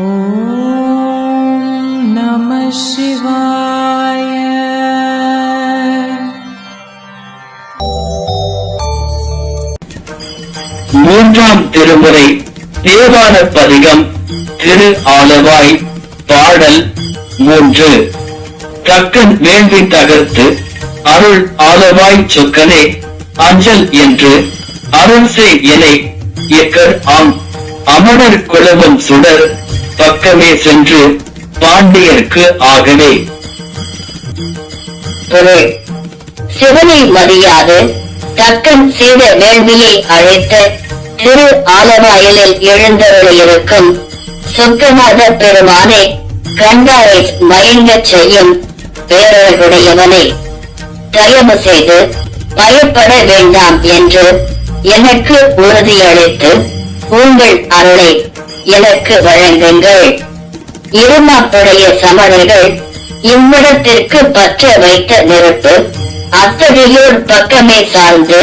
ஓம் நம சிவாய மூன்றாம் திருமுறை தேவார பதிகம் திரு ஆலவாய் பாடல் மூன்று. கக்கன் வேள்வி தகர்த்து அருள் ஆலவாய் சொக்கனே அஞ்சல் என்று அருள் செய் எனை எக்கர் ஆம். அமரர் குலவம் சுடர் பக்கமே சென்று பாண்டியர்க்கு ஆகவே. பொருள் சிவனை மதியாது தக்கன் செய்த வேள்வியை அழைத்த திரு ஆலவாயலில் எழுந்தருளியிருக்கும் சொக்கநாத பெருமானே கண்டாரை மயங்க செய்யும் பேரழகுடையவனே தயவு செய்து பயப்பட வேண்டாம் என்று எனக்கு உறுதியளித்து உங்கள் அருளை எனக்கு வழங்குங்கள் இருமாப்புடைய சமணர்கள் இவ்விடத்திற்கு பற்ற வைத்த நெருப்பு அத்தகையோர் பக்கமே சார்ந்து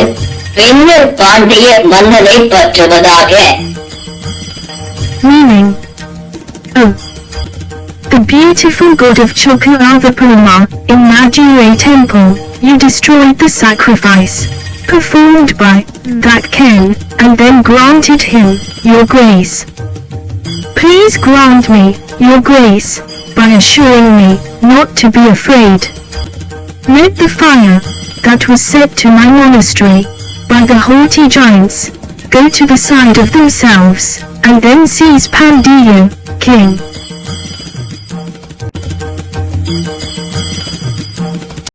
பின்னர் பாண்டிய மன்னனை பற்றுவதாக Meaning Oh. The beautiful god of Chokaravaparama, in Madurai temple, you destroyed the sacrifice performed by that king, and then granted him your grace. Please grant me your grace by assuring me not to be afraid. Let the fire that was set to my monastery by the haughty giants go to the side of themselves and then seize Pandiyu, king.